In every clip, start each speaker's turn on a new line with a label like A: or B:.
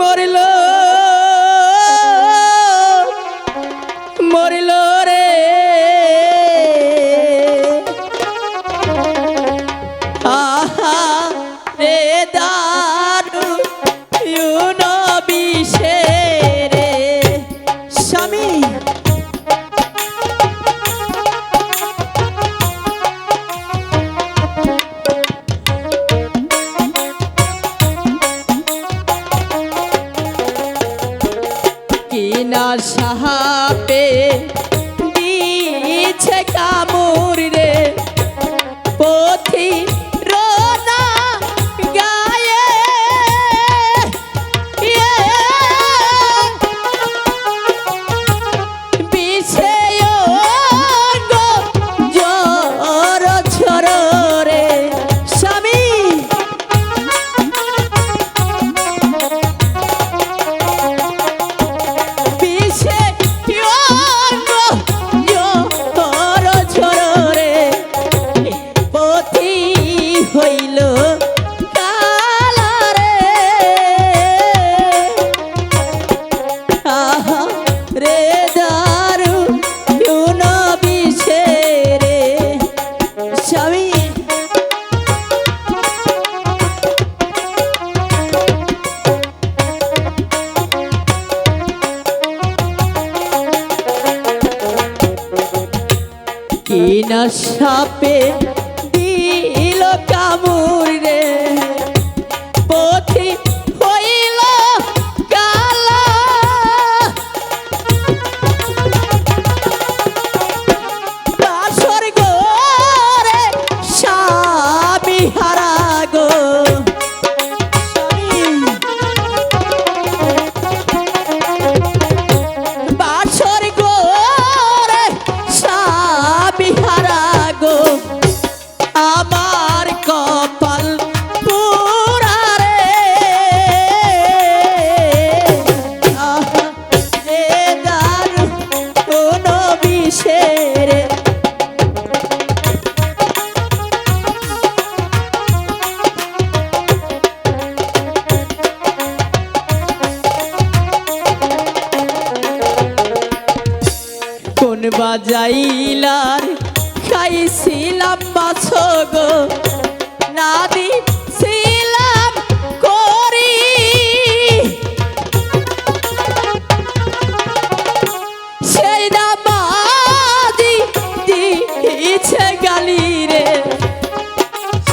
A: মরিল। সাহাপে দিয়েছে কামুর রে। কিনা সাপে দিল কামুর রে। বাজাইলার খাইছিলাম মাছ গো নাদি ছিলাম করি। সেই নামাজি দিছে গালি রে।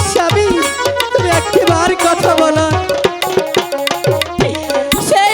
A: স্বামী, তুমি একবার কথা বলো। সেই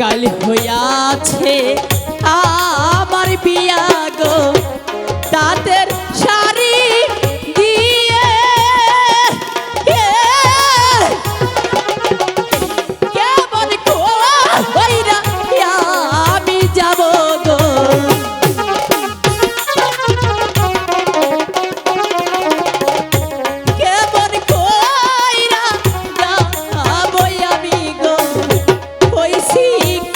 A: কাল হইয়াছে আমার বিয়া ঠিক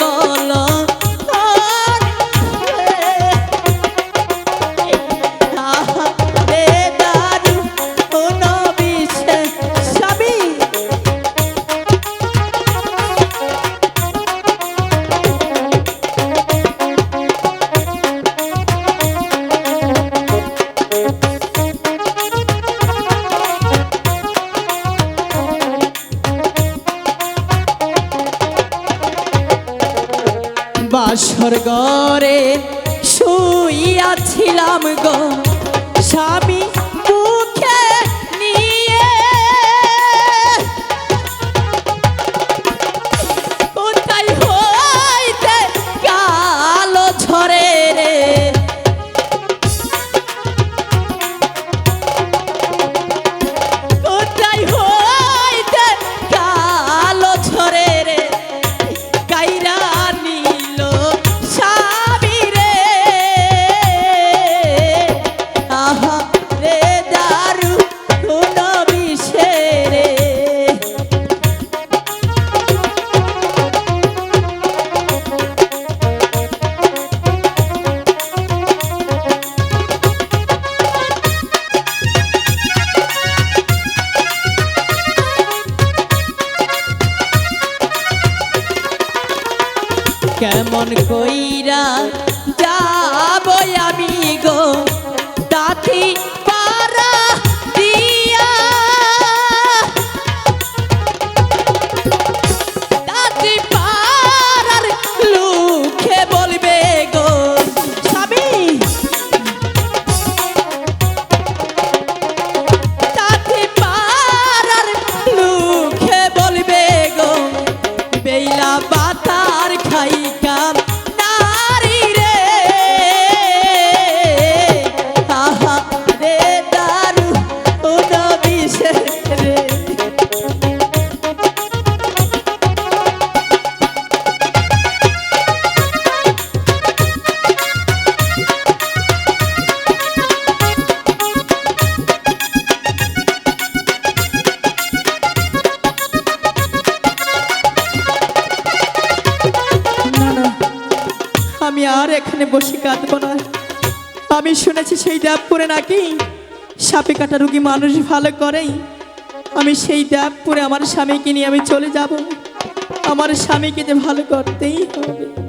A: বাসর গড়ে শুইয়াছিলাম গো। কেমন কইরা যাব আমি গো? আমি আর এখানে বসে কাঁদবো না। আমি শুনেছি সেই দেবপুরে নাকি সাপে কাটা রুগী মানুষ ভালো করেই আমি সেই দেবপুরে আমার স্বামীকে নিয়ে আমি চলে যাব। আমার স্বামীকে যে ভালো করতেই হবে।